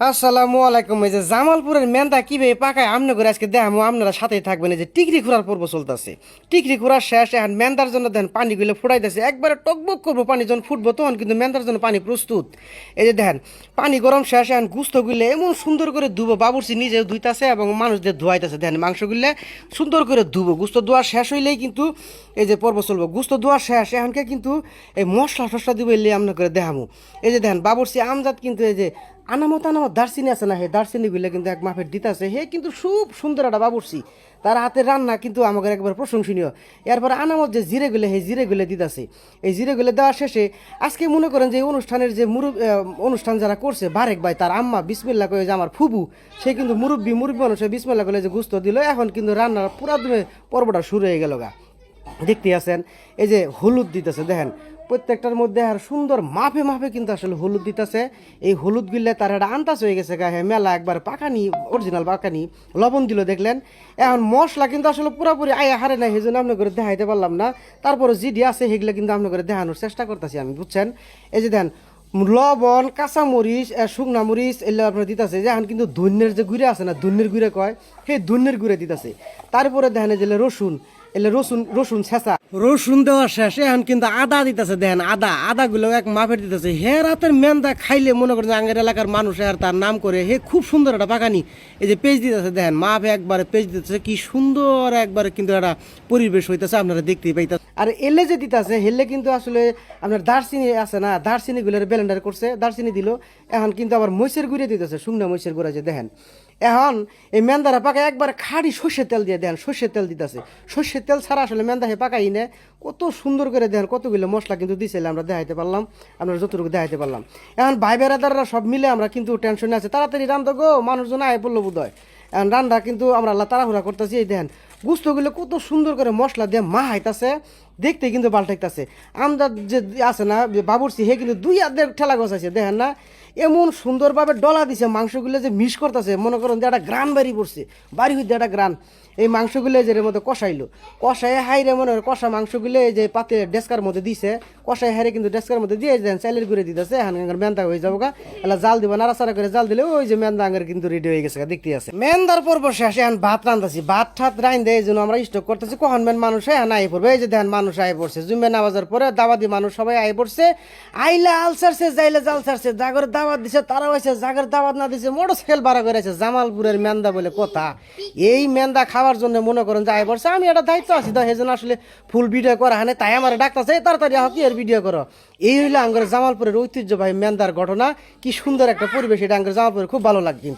আসসালামু আলাইকুম। এই যে জামালপুরের মেন্দা কীভাবে পাকায়, আমনে করে আজকে দেখামো, আপনারা সাথেই থাকবেন। যে টিকরি খুঁড়ার পর্ব চলতেছে। টিকরি খুঁড়ার শেষ, এখন মেন্দার জন্য দেখেন পানিগুলো ফুটাইতেছে। একবারে টকবক করব পানি, যখন ফুটবো তখন কিন্তু মেন্দার জন্য পানি প্রস্তুত। এই যে দেখেন, পানি গরম শেষ, এখন গুস্তগুলো এমন সুন্দর করে ধুবো। বাবুর্চি নিজেও ধুইতাছে এবং মানুষদের ধোয়াইতেছে। দেখেন, মাংসগুলো সুন্দর করে ধুবো। গুস্ত ধোয়া শেষ হইলেই কিন্তু এই যে পর্ব চলবো। গুস্ত ধোয়া শেষ, এখনকে কিন্তু এই মশলা টসলা দিব এলে আমরা করে দেখামো। এই যে দেখেন, বাবুর্চি আমজাদ কিন্তু এই যে আনামত আনামত দারচিনি আছে না, হে দারচিনিগুলো কিন্তু এক মাপের দিতেছে হে কিন্তু খুব সুন্দর একটা বাবুর্চি। তার হাতের রান্না কিন্তু আমাদের একবার প্রশংসনীয়। এরপরে আনামত যে জিরেগুলো সেই জিরেগুলো দিতেছে এই জিরে জিরেগুলো দেওয়ার শেষে আজকে মনে করেন যে অনুষ্ঠানের যে মুরব অনুষ্ঠান যারা করছে, বারেক ভাই, তার আম্মা বিসমিল্লা করে যে আমার ফুবু, সে কিন্তু মুরব্বী মুরব্বী মানুষের বিসমিল্লা করে যে গুস্ত দিল। এখন কিন্তু রান্নার পুরা পর্বটা শুরু হয়ে গেল গা। দেখতে আছেন, এই যে হলুদ দিতেছে, দেখেন। প্রত্যেকটার মধ্যে আর সুন্দর মাপে মাপে কিন্তু আসলে হলুদ দিতেছে। এই হলুদ গিলে তার একটা আন্তাজ হয়ে গেছে গায়ে মেলা একবার পাকানি অরিজিনাল পাকানি, লবণ দিল দেখলেন। এখন মশলা কিন্তু আসলে পুরোপুরি আয় হারে নাই, সেই জন্য আপনি করে দেখাইতে পারলাম না। তারপরে জিডি আছে, সেগুলো কিন্তু আপনার করে দেখানোর চেষ্টা করতেছি আমি, বুঝছেন? এই যে দেন, লবণ, কাঁচামরিচ শুকনা মরিচ, এগুলো আপনার দিতেছে। যে এখন কিন্তু ধন্যের যে গুঁড়ে আছে না, ধন্যের গুঁড়ে কয়, সেই ধন্যের গুঁড়ে দিতেছে। তারপরে দেখেন যে রসুন এলে রসুন রসুন ছেঁচা। রসুন দেওয়া শেষ, এখন কিন্তু আদা দিতেছে দেখেন আদা আদা গুলো এক মাপের দিতেছে। হে রাতের মেন্দা খাইলে মনে আঙের আঙ্গের এলাকার মানুষ আর তার নাম করে, হে খুব সুন্দর একটা বাগানি। এই যে পেজ দিতেছে দেখেন মাপে একবারে পেজ দিতেছে, কি সুন্দর একবারে কিন্তু একটা পরিবেশ হইতেছে, আপনারা দেখতেই পাইতেছে আর এলে যে দিতেছে, হেলে কিন্তু আসলে আপনার দারচিনি আছে না দারচিনি গুলোর ব্লেন্ডার করছে, দারচিনি দিল, এখন কিন্তু আবার মৈশের গুঁড়ে দিতেছে, শুকনা মৈশের গুঁড়া যে দেখেন। এখন এই মেন্দারা পাকা একবার খাড়ি সর্ষের তেল দিয়ে দেন, সর্ষের তেল দিতেছে। সর্ষের তেল ছাড়া আসলে মেন্দা হে পাকাই না, কত সুন্দর করে দেন কতগুলো মশলা কিন্তু দিয়েছিল আমরা, দেখাইতে পারলাম আমরা যতটুকু দেখাইতে পারলাম। এখন ভাই বেড়াদাররা সব মিলে আমরা কিন্তু টেনশনে আছে। তাড়াতাড়ি রান্ধো গো, মানুষজন আয় পড়ল বোধ হয় রান্না কিন্তু আমরা আল্লাহ তাড়াহুড়া করতেছি, এই দেন গুস্তগুলো কত সুন্দর করে মশলা দিয়ে মা হাইতাছে দেখতে কিন্তু পাল্টাইতেছে আমদার যে আছে না, যে বাবুরসি হে কিন্তু দুই আধের ঠেলা গছ আছে দেখেন না? এমন সুন্দরভাবে ডলা দিছে, মাংসগুলো যে মিস করতেছে, মনে করেন যে একটা গ্রান বাড়ি পড়ছে, বাড়ি হইতে একটা গ্রান। এই মাংসগুলো যে এর মধ্যে কষাইলো। কষাই হাইরে মনে হয় কষা মাংসগুলো এই যে পাতে ডেস্কার মধ্যে দিছে কষাই হাইরে কিন্তু ডেস্কার মধ্যে দিয়ে দেন চাইলের গুঁড়ে দিতেছে, এখন মেন্দা হয়ে যাব গা। এলা জাল দিব, নাড়াচাড়া করে জাল দিলে ওই যে মেন্দা আঙ্গের কিন্তু রেডি হয়ে গেছে দেখতে আছে। মেন্দার পর্ব শেষে এখন ভাত রান্ধাছি ভাত ঠাত রাইন দেয় এই জন্য আমরা স্টক করতেছি, কখন মেন মানুষ এখন আই পড়বে, এই যে দেখেন মানুষ আই পড়ছে জুম্বে নামাজের পরে দাবাদি মানুষ সবাই আই পড়ছে, আইলা আলসারছে, যাইলে জাল সারছে জাগর দাওয়াত দিছে, তারাও হয়েছে জাগের দাওয়াত না দিছে, মোটরসাইকেল ভাড়া করে আছে জামালপুরের মেন্দা বলে কথা। এই মেন্দা খাওয়ার জন্য মনে করেন যে বলছে আমি একটা দায়িত্ব আছি তো, সেই জন্য আসলে ফুল ভিডিও করা হানে তাই আমার ডাক্তার তাড়াতাড়ি আহ, কি আর ভিডিও করো? এই হইল আঙ্গুরের জামালপুরের ঐতিহ্যবাহী মেন্দার ঘটনা, কি সুন্দর একটা পরিবেশ, এটা আঙ্গুরের জামালপুরের খুব ভালো লাগে